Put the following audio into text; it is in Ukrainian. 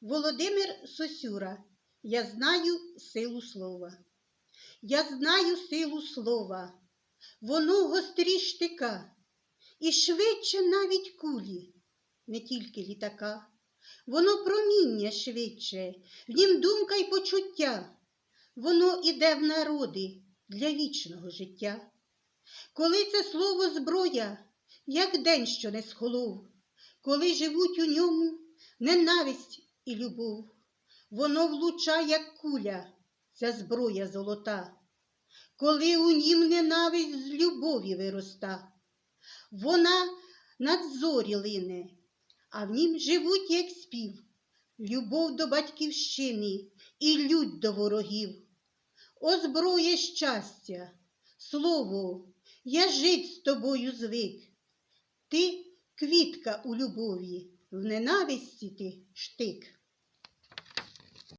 Володимир Сосюра. Я знаю силу слова. Я знаю силу слова. Воно гострі штика, і швидше навіть кулі, не тільки літака. Воно проміння швидше, в нім думка й почуття. Воно іде в народи для вічного життя. Коли це слово зброя, як день, що не схолов, коли живуть у ньому ненависть і любов, воно влучає, як куля, ця зброя золота, коли у нім ненависть з любові вироста, вона над зорі лине, а в нім живуть, як спів, любов до батьківщини і лють до ворогів. О зброє щастя, слово, я жить з тобою звик. Ти квітка у любові, в ненависті ти штик.